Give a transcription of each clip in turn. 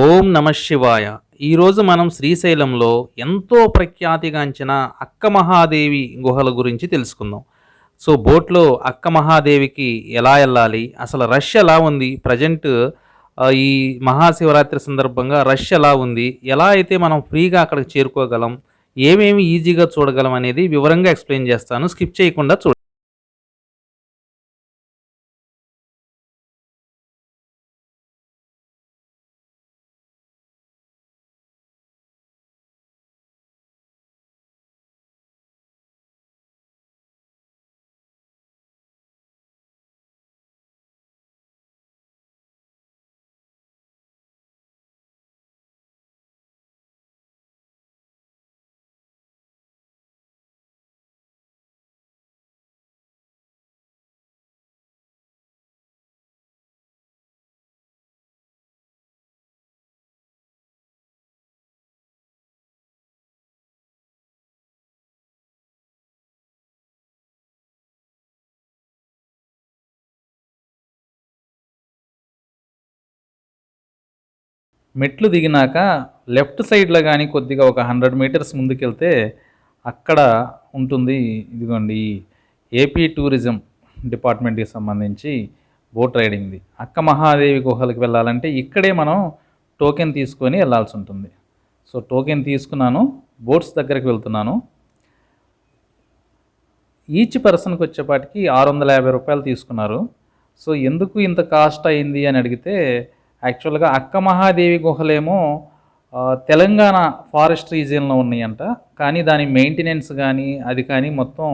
ఓం నమ శివాయ. ఈరోజు మనం శ్రీశైలంలో ఎంతో ప్రఖ్యాతిగాంచిన అక్క మహాదేవి గుహల గురించి తెలుసుకుందాం. సో బోట్లో అక్క మహాదేవికి ఎలా వెళ్ళాలి? అసలు రష్ ఎలా ఉంది? ప్రజెంట్ ఈ మహాశివరాత్రి సందర్భంగా రష్ ఎలా ఉంది? ఎలా అయితే మనం ఫ్రీగా అక్కడికి చేరుకోగలం? ఏమేమి ఈజీగా చూడగలం అనేది వివరంగా ఎక్స్ప్లెయిన్ చేస్తాను. స్కిప్ చేయకుండా చూడ మెట్లు దిగినాక లెఫ్ట్ సైడ్లో కానీ కొద్దిగా ఒక హండ్రెడ్ మీటర్స్ ముందుకెళ్తే అక్కడ ఉంటుంది ఇదిగోండి ఏపీ టూరిజం డిపార్ట్మెంట్కి సంబంధించి బోట్ రైడింగ్ది. అక్క మహాదేవి గుహలకు వెళ్ళాలంటే ఇక్కడే మనం టోకెన్ తీసుకొని వెళ్ళాల్సి ఉంటుంది. సో టోకెన్ తీసుకున్నాను బోట్స్ దగ్గరికి వెళ్తున్నాను. ఈచ్ పర్సన్కి వచ్చేపాటికి ఆరు వందల యాభై రూపాయలు తీసుకున్నారు. సో ఎందుకు ఇంత కాస్ట్ అయింది అని అడిగితే యాక్చువల్గా అక్క మహాదేవి గుహలేమో తెలంగాణ ఫారెస్ట్ రీజియన్లో ఉన్నాయంట. కానీ దాని మెయింటెనెన్స్ కానీ అది కానీ మొత్తం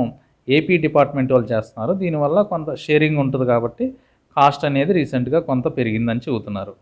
ఏపీ డిపార్ట్మెంట్ వాళ్ళు చేస్తున్నారు. దీనివల్ల కొంత షేరింగ్ ఉంటుంది కాబట్టి కాస్ట్ అనేది రీసెంట్గా కొంత పెరిగిందని చెబుతున్నారు.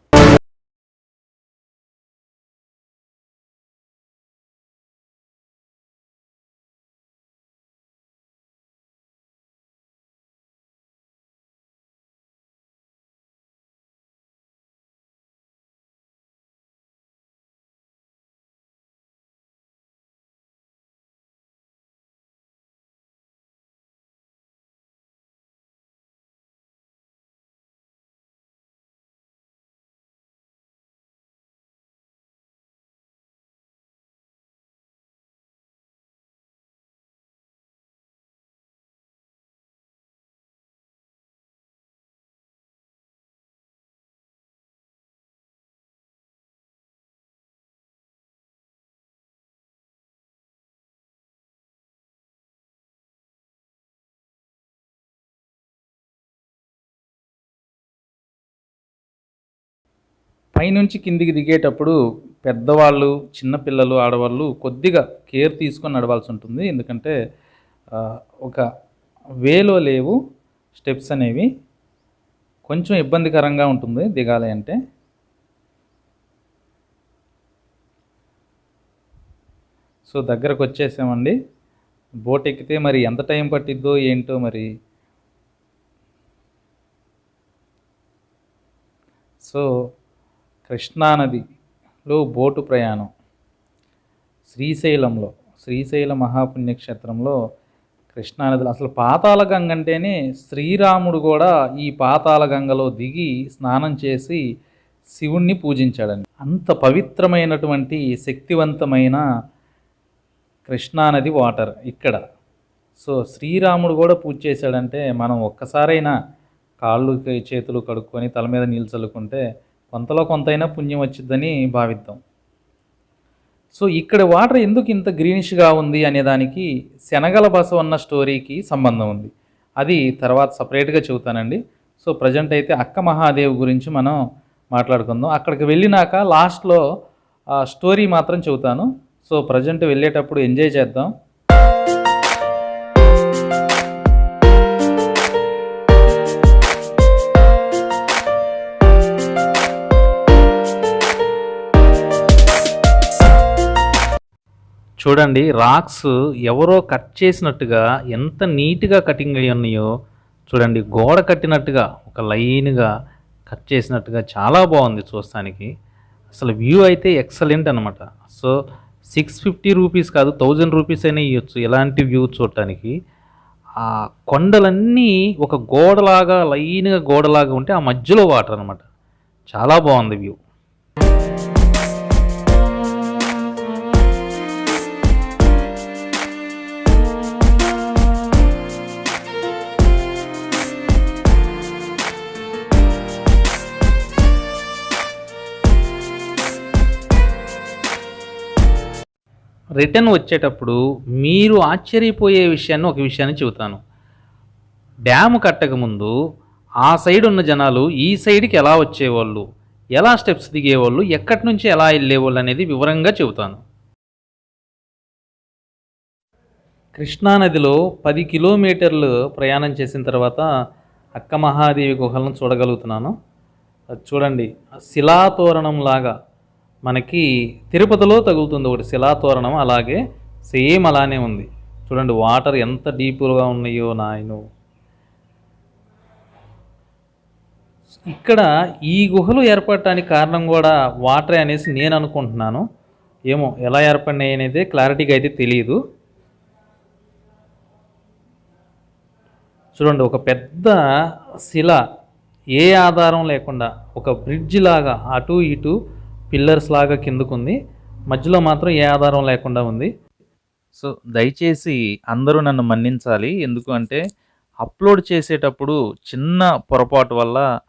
పైనుంచి కిందికి దిగేటప్పుడు పెద్దవాళ్ళు చిన్నపిల్లలు ఆడవాళ్ళు కొద్దిగా కేర్ తీసుకొని నడవాల్సి ఉంటుంది. ఎందుకంటే ఒక వేలో లేవు స్టెప్స్ అనేవి కొంచెం ఇబ్బందికరంగా ఉంటుంది దిగాలి అంటే. సో దగ్గరకు వచ్చేసామండి. బోట్ ఎక్కితే మరి ఎంత టైం పట్టిద్దో ఏంటో మరి సో కృష్ణానదిలో బోటు ప్రయాణం. శ్రీశైలంలో శ్రీశైల మహాపుణ్యక్షేత్రంలో కృష్ణానదిలో అసలు పాతాళ గంగ అంటేనే శ్రీరాముడు కూడా ఈ పాతాళ గంగలో దిగి స్నానం చేసి శివుణ్ణి పూజించాడని అంత పవిత్రమైనటువంటి శక్తివంతమైన కృష్ణానది వాటర్ ఇక్కడ. సో శ్రీరాముడు కూడా పూజ చేశాడంటే మనం ఒక్కసారైనా కాళ్ళు చేతులు కడుక్కొని తల మీద నీళ్ళు చల్లుకుంటే కొంతలో కొంతైనా పుణ్యం వచ్చిద్దని భావిద్దాం. సో ఇక్కడ వాటర్ ఎందుకు ఇంత గ్రీనిష్గా ఉంది అనేదానికి శనగల బస ఉన్న స్టోరీకి సంబంధం ఉంది. అది తర్వాత సపరేట్గా చెబుతానండి. సో ప్రజెంట్ అయితే అక్క మహాదేవ్ గురించి మనం మాట్లాడుకుందాం. అక్కడికి వెళ్ళినాక లాస్ట్లో స్టోరీ మాత్రం చెబుతాను. సో ప్రజెంట్ వెళ్ళేటప్పుడు ఎంజాయ్ చేద్దాం. చూడండి రాక్స్ ఎవరో కట్ చేసినట్టుగా ఎంత నీట్గా కటింగ్ అయి ఉన్నాయో చూడండి గోడ కట్టినట్టుగా ఒక లైన్గా కట్ చేసినట్టుగా చాలా బాగుంది చూస్తానికి. అసలు వ్యూ అయితే ఎక్సలెంట్ అనమాట సో సిక్స్ ఫిఫ్టీ రూపీస్ కాదు థౌజండ్ రూపీస్ అయినా ఇవ్వచ్చు ఎలాంటి వ్యూ చూడటానికి. ఆ కొండలన్నీ ఒక గోడలాగా లైన్గా గోడలాగా ఉంటే ఆ మధ్యలో వాటర్ అనమాట చాలా బాగుంది వ్యూ రిటర్న్ వచ్చేటప్పుడు మీరు ఆశ్చర్యపోయే విషయాన్ని ఒక విషయాన్ని చెబుతాను. డ్యామ్ కట్టకముందు ఆ సైడ్ ఉన్న జనాలు ఈ సైడ్కి ఎలా వచ్చేవాళ్ళు ఎలా స్టెప్స్ దిగేవాళ్ళు ఎక్కడి నుంచి ఎలా వెళ్ళేవాళ్ళు అనేది వివరంగా చెబుతాను. కృష్ణానదిలో పది కిలోమీటర్లు ప్రయాణం చేసిన తర్వాత అక్క మహాదేవి గుహలను చూడగలుగుతున్నాను. చూడండి శిలాతోరణం లాగా మనకి తిరుపతిలో తగులుతుంది ఒకటి శిలాతోరణం అలాగే సేమ్ అలానే ఉంది. చూడండి వాటర్ ఎంత డీప్గా ఉన్నాయో నాయను. ఇక్కడ ఈ గుహలు ఏర్పడటానికి కారణం కూడా వాటరే అనేసి నేను అనుకుంటున్నాను. ఏమో ఎలా ఏర్పడినాయి అనేది క్లారిటీగా అయితే తెలియదు చూడండి ఒక పెద్ద శిల ఏ ఆధారం లేకుండా ఒక బ్రిడ్జ్ లాగా అటు ఇటు పిల్లర్స్ లాగా కిందకుంది. మధ్యలో మాత్రం ఏ ఆధారం లేకుండా ఉంది. సో దయచేసి అందరూ నన్ను మన్నించాలి. ఎందుకు అంటే అప్లోడ్ చేసేటప్పుడు చిన్న పొరపాటు వల్ల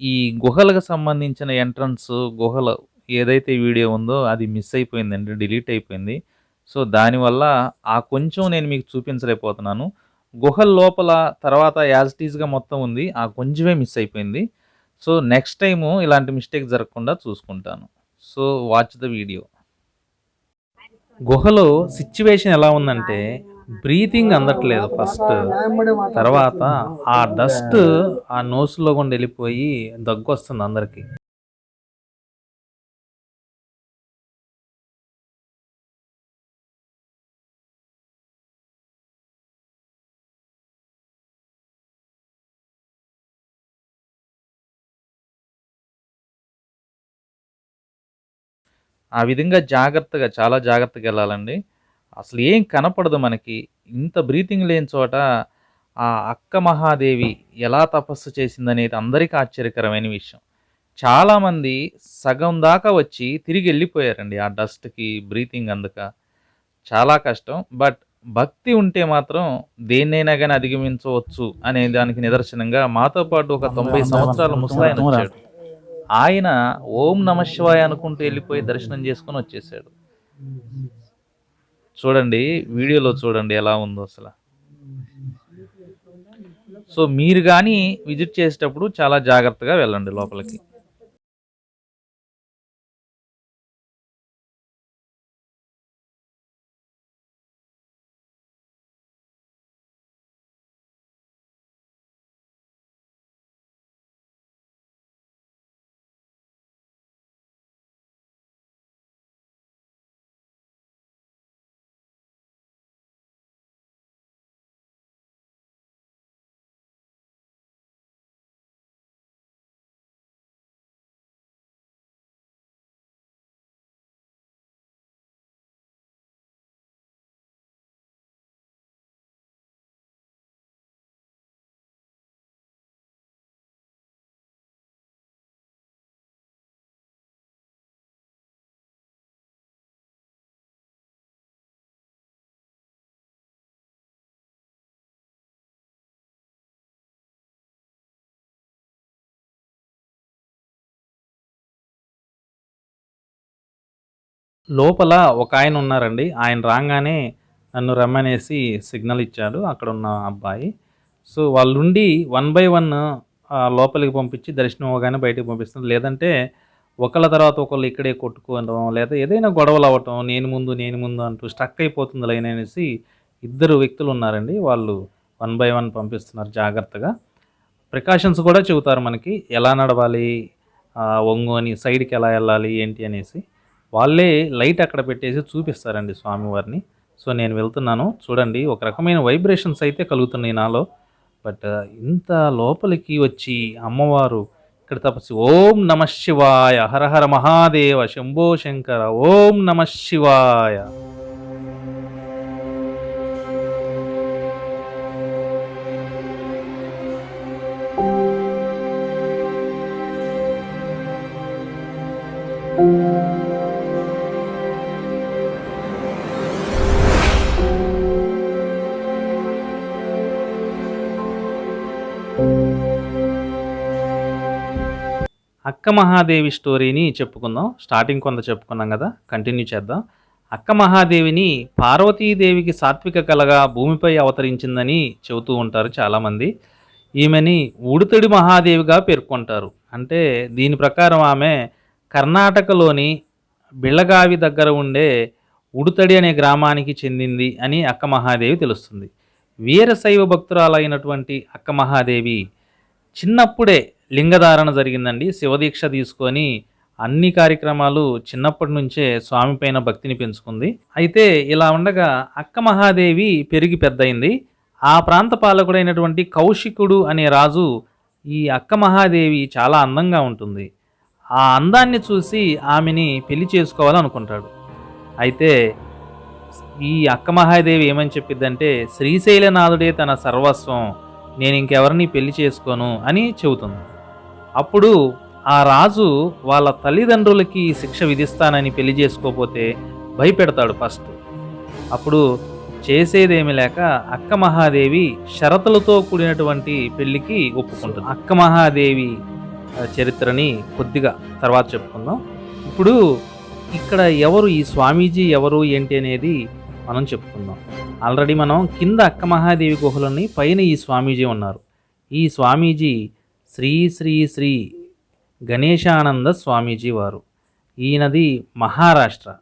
ఈ గుహలకు సంబంధించిన ఎంట్రన్స్ గుహలు ఏదైతే వీడియో ఉందో అది మిస్ అయిపోయిందండి డిలీట్ అయిపోయింది. సో దానివల్ల ఆ కొంచెం నేను మీకు చూపించలేకపోతున్నాను. గుహల లోపల తర్వాత యాజిటీజ్గా మొత్తం ఉంది. ఆ కొంచెమే మిస్ అయిపోయింది. సో నెక్స్ట్ టైము ఇలాంటి మిస్టేక్ జరగకుండా చూసుకుంటాను. సో వాచ్ ద వీడియో గుహలో సిచ్యువేషన్ ఎలా ఉందంటే బ్రీతింగ్ అందట్లేదు ఫస్ట్ తర్వాత ఆ డస్ట్ ఆ నోస్లో గుండా వెళ్ళిపోయి దగ్గు వస్తుంది అందరికి. ఆ విధంగా జాగ్రత్తగా చాలా జాగ్రత్తగా వెళ్ళాలండి. అసలు ఏం కనపడదు మనకి. ఇంత బ్రీతింగ్ లేని చోట ఆ అక్క మహాదేవి ఎలా తపస్సు చేసిందనేది అందరికీ ఆశ్చర్యకరమైన విషయం. చాలామంది సగం దాకా వచ్చి తిరిగి వెళ్ళిపోయారండి ఆ డస్ట్కి బ్రీతింగ్ అందక. చాలా కష్టం. బట్ భక్తి ఉంటే మాత్రం దేన్నైనా కానీ అధిగమించవచ్చు అనే దానికి నిదర్శనంగా మాతో పాటు ఒక తొంభై సంవత్సరాల ముసలాయన వచ్చాడు. ఆయన ఓం నమ శివాయ అనుకుంటూ వెళ్ళిపోయి దర్శనం చేసుకొని వచ్చేసాడు. చూడండి వీడియోలో చూడండి ఎలా ఉందో అసలు. సో మీరు కానీ విజిట్ చేసేటప్పుడు చాలా జాగ్రత్తగా వెళ్ళండి లోపలికి. లోపల ఒక ఆయన ఉన్నారండి. ఆయన రాగానే నన్ను రమ్మనేసి సిగ్నల్ ఇచ్చాడు. అక్కడ ఉన్న అబ్బాయి. సో వాళ్ళుండి వన్ బై వన్ లోపలికి పంపించి దర్శనం అవగానే బయటకు పంపిస్తున్నారు. లేదంటే ఒకళ్ళ తర్వాత ఒకళ్ళు ఇక్కడే కొట్టుకోవడం లేదా ఏదైనా గొడవలు అవ్వటం నేను ముందు నేను ముందు అంటూ స్టక్ అయిపోతుంది లైన్ అనేసి ఇద్దరు వ్యక్తులు ఉన్నారండి. వాళ్ళు వన్ బై వన్ పంపిస్తున్నారు జాగ్రత్తగా. ప్రికాషన్స్ కూడా చెబుతారు మనకి ఎలా నడవాలి ఆ, ఒంగు అని సైడ్కి ఎలా వెళ్ళాలి ఏంటి అనేసి. వాళ్ళే లైట్ అక్కడ పెట్టేసి చూపిస్తారండి స్వామివారిని. సో నేను వెళ్తున్నాను. చూడండి ఒక రకమైన వైబ్రేషన్స్ అయితే కలుగుతున్నాయి నాలో. బట్ ఇంత లోపలికి వచ్చి అమ్మవారు ఇక్కడ తపస్సు ఓం నమ శివాయ హర హర మహాదేవ శంభో శంకర ఓం నమ శివాయ. అక్క మహాదేవి స్టోరీని చెప్పుకుందాం. స్టార్టింగ్ కొంత చెప్పుకున్నాం కదా కంటిన్యూ చేద్దాం. అక్క మహాదేవిని పార్వతీదేవికి సాత్విక కలగా భూమిపై అవతరించిందని చెబుతూ ఉంటారు చాలామంది. ఈమెని ఉడుతడి మహాదేవిగా పేర్కొంటారు. అంటే దీని ప్రకారం ఆమె కర్ణాటకలోని బిళ్ళగావి దగ్గర ఉండే ఉడుతడి అనే గ్రామానికి చెందింది అని అక్క మహాదేవి తెలుస్తుంది. వీరశైవ భక్తురాలైనటువంటి అక్క మహాదేవి చిన్నప్పుడే లింగధారణ జరిగిందండి. శివదీక్ష తీసుకొని అన్ని కార్యక్రమాలు చిన్నప్పటి నుంచే స్వామి పైన భక్తిని పెంచుకుంది. అయితే ఇలా ఉండగా అక్క మహాదేవి పెరిగి పెద్దయింది. ఆ ప్రాంత పాలకుడైనటువంటి కౌశికుడు అనే రాజు ఈ అక్క మహాదేవి చాలా అందంగా ఉంటుంది. ఆ అందాన్ని చూసి ఆమెని పెళ్ళి చేసుకోవాలనుకుంటాడు. అయితే ఈ అక్క మహాదేవి ఏమని చెప్పిద్దంటే శ్రీశైలనాథుడే తన సర్వస్వం నేను ఇంకెవరిని పెళ్ళి చేసుకోను అని చెబుతుంది. అప్పుడు ఆ రాజు వాళ్ళ తల్లిదండ్రులకి శిక్ష విధిస్తానని పెళ్ళి చేసుకోపోతే భయపెడతాడు ఫస్ట్. అప్పుడు చేసేదేమి లేక అక్క మహాదేవి షరతులతో కూడినటువంటి పెళ్ళికి ఒప్పుకుంటుంది. అక్క మహాదేవి చరిత్రని కొద్దిగా తర్వాత చెప్పుకుందాం. ఇప్పుడు ఇక్కడ ఎవరు ఈ స్వామీజీ ఎవరు ఏంటి అనేది మనం చెప్పుకుందాం. ఆల్రెడీ మనం కింద అక్క మహాదేవి గుహలని పైన ఈ స్వామీజీ ఉన్నారు. ఈ స్వామీజీ శ్రీ శ్రీ శ్రీ గణేశానంద స్వామీజీ వారు. ఈయనది మహారాష్ట్ర.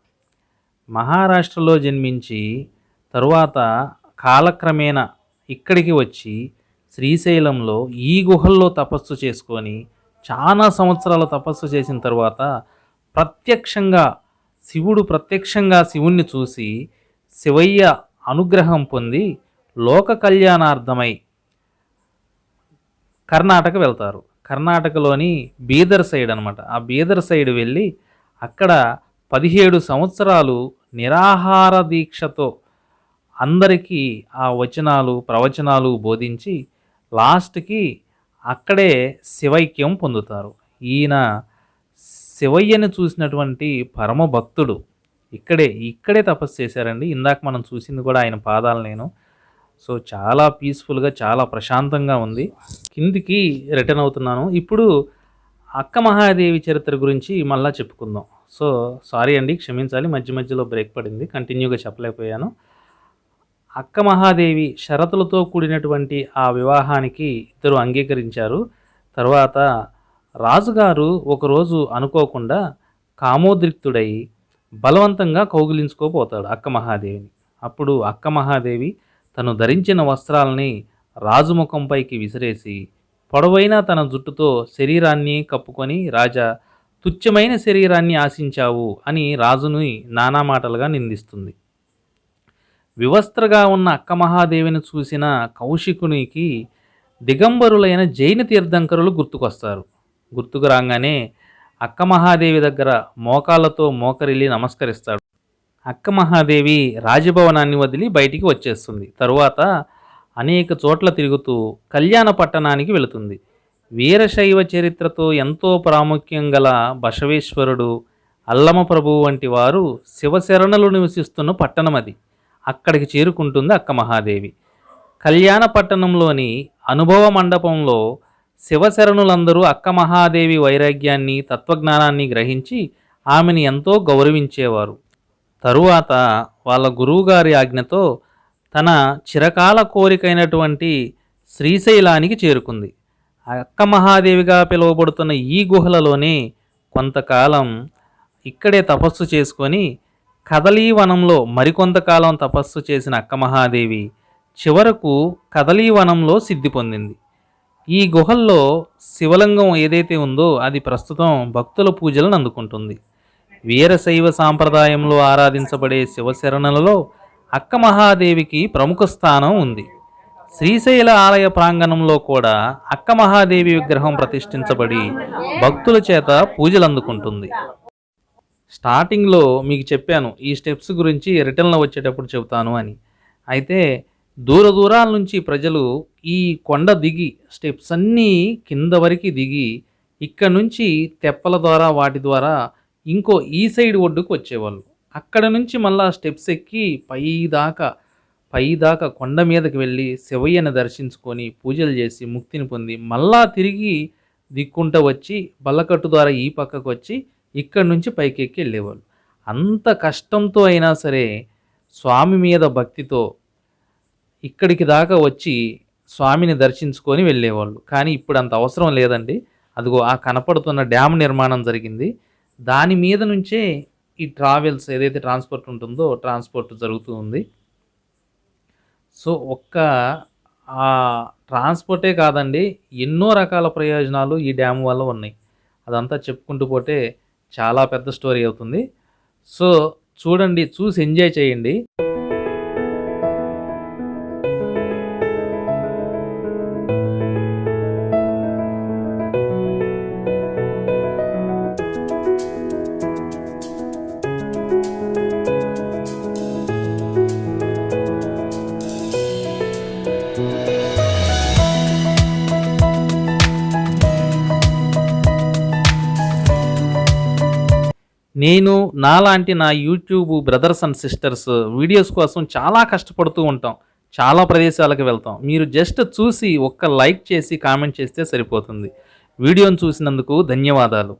మహారాష్ట్రలో జన్మించి తరువాత కాలక్రమేణా ఇక్కడికి వచ్చి శ్రీశైలంలో ఈ గుహల్లో తపస్సు చేసుకొని చాలా సంవత్సరాల తపస్సు చేసిన తర్వాత ప్రత్యక్షంగా శివుడు ప్రత్యక్షంగా శివుణ్ణి చూసి శివయ్య అనుగ్రహం పొంది లోక కళ్యాణార్థమై కర్ణాటక వెళ్తారు. కర్ణాటకలోని బీదర్ సైడ్ అనమాట ఆ బీదర్ సైడ్ వెళ్ళి అక్కడ పదిహేడు సంవత్సరాలు నిరాహార దీక్షతో అందరికీ ఆ వచనాలు ప్రవచనాలు బోధించి లాస్ట్కి అక్కడే శివైక్యం పొందుతారు. ఈయన శివయ్యని చూసినటువంటి పరమ భక్తుడు ఇక్కడే ఇక్కడే తపస్సు చేశారండి. ఇందాక మనం చూసింది కూడా ఆయన పాదాలు నేను. సో చాలా పీస్ఫుల్గా చాలా ప్రశాంతంగా ఉంది. కిందికి రిటర్న్ అవుతున్నాను. ఇప్పుడు అక్క మహాదేవి చరిత్ర గురించి మళ్ళీ చెప్పుకుందాం. సో సారీ అండి క్షమించాలి మధ్య మధ్యలో బ్రేక్ పడింది కంటిన్యూగా చెప్పలేకపోయాను. అక్క మహాదేవి షరతులతో కూడినటువంటి ఆ వివాహానికి ఇద్దరు అంగీకరించారు. తర్వాత రాజుగారు ఒకరోజు అనుకోకుండా కామోద్రిక్తుడై బలవంతంగా కౌగిలించుకోపోతాడు అక్క మహాదేవిని. అప్పుడు అక్క మహాదేవి తను ధరించిన వస్త్రాలని రాజుముఖంపైకి విసిరేసి పొడవైన తన జుట్టుతో శరీరాన్ని కప్పుకొని రాజా తుచ్చమైన శరీరాన్ని ఆశించావు అని రాజుని నానా మాటలుగా నిందిస్తుంది. వివస్త్రగా ఉన్న అక్క మహాదేవిని చూసిన కౌశికునికి దిగంబరులైన జైన తీర్థంకరులు గుర్తుకొస్తారు. గుర్తుకు రాగానే అక్క మహాదేవి దగ్గర మోకాళ్ళతో మోకరిల్లి నమస్కరిస్తాడు. అక్క మహాదేవి రాజభవనాన్ని వదిలి బయటికి వచ్చేస్తుంది. తరువాత అనేక చోట్ల తిరుగుతూ కళ్యాణ పట్టణానికి వెళుతుంది. వీరశైవ చరిత్రతో ఎంతో ప్రాముఖ్యం గల బసవేశ్వరుడు అల్లమప్రభు వంటి వారు శివశరణులు నివసిస్తున్న పట్టణం అది. అక్కడికి చేరుకుంటుంది అక్క మహాదేవి. కళ్యాణ పట్టణంలోని అనుభవ మండపంలో శివశరణులందరూ అక్క మహాదేవి వైరాగ్యాన్ని తత్వజ్ఞానాన్ని గ్రహించి ఆమెను ఎంతో గౌరవించేవారు. తరువాత వాళ్ళ గురువుగారి ఆజ్ఞతో తన చిరకాల కోరికైనటువంటి శ్రీశైలానికి చేరుకుంది. అక్క మహాదేవిగా పిలువబడుతున్న ఈ గుహలలోనే కొంతకాలం ఇక్కడే తపస్సు చేసుకొని కదలీవనంలో మరికొంతకాలం తపస్సు చేసిన అక్క మహాదేవి చివరకు కదలీవనంలో సిద్ధి పొందింది. ఈ గుహల్లో శివలింగం ఏదైతే ఉందో అది ప్రస్తుతం భక్తుల పూజలను అందుకుంటుంది. వీరశైవ సాంప్రదాయంలో ఆరాధించబడే శివశరణలలో అక్క మహాదేవికి ప్రముఖ స్థానం ఉంది. శ్రీశైల ఆలయ ప్రాంగణంలో కూడా అక్క మహాదేవి విగ్రహం ప్రతిష్ఠించబడి భక్తుల చేత పూజలు అందుకుంటుంది. స్టార్టింగ్లో మీకు చెప్పాను ఈ స్టెప్స్ గురించి రిటర్న్లో వచ్చేటప్పుడు చెబుతాను అని. అయితే దూర దూరాల నుంచి ప్రజలు ఈ కొండ దిగి స్టెప్స్ అన్నీ కింద వరకు దిగి ఇక్కడ నుంచి తెప్పల ద్వారా వాటి ద్వారా ఇంకో ఈ సైడ్ ఒడ్డుకు వచ్చేవాళ్ళు. అక్కడ నుంచి మళ్ళా స్టెప్స్ ఎక్కి పై దాకా పై దాకా కొండ మీదకి వెళ్ళి శివయ్యని దర్శించుకొని పూజలు చేసి ముక్తిని పొంది మళ్ళా తిరిగి దిక్కుంట వచ్చి బల్లకట్టు ద్వారా ఈ పక్కకు వచ్చి ఇక్కడ నుంచి పైకి ఎక్కి వెళ్ళేవాళ్ళు. అంత కష్టంతో అయినా సరే స్వామి మీద భక్తితో ఇక్కడికి దాకా వచ్చి స్వామిని దర్శించుకొని వెళ్ళేవాళ్ళు. కానీ ఇప్పుడు అంత అవసరం లేదండి. అదిగో ఆ కనపడుతున్న డ్యామ్ నిర్మాణం జరిగింది. దాని మీద నుంచే ఈ ట్రావెల్స్ ఏదైతే ట్రాన్స్పోర్ట్ ఉంటుందో ట్రాన్స్పోర్ట్ జరుగుతూ ఉంది. సో ఒక్క ఆ ట్రాన్స్పోర్టే కాదండి ఎన్నో రకాల ప్రయోజనాలు ఈ డ్యామ్ వల్ల ఉన్నాయి. అదంతా చెప్పుకుంటూ పోతే చాలా పెద్ద స్టోరీ అవుతుంది. సో చూడండి చూసి ఎంజాయ్ చేయండి. నేను నాలాంటి నా YouTube brothers and sisters videos కోసం చాలా కష్టపడుతూ ఉంటాం. చాలా ప్రదేశాలకు వెళ్తాం. మీరు జస్ట్ చూసి ఒక్క లైక్ చేసి కామెంట్ చేస్తే సరిపోతుంది. వీడియోను చూసినందుకు ధన్యవాదాలు.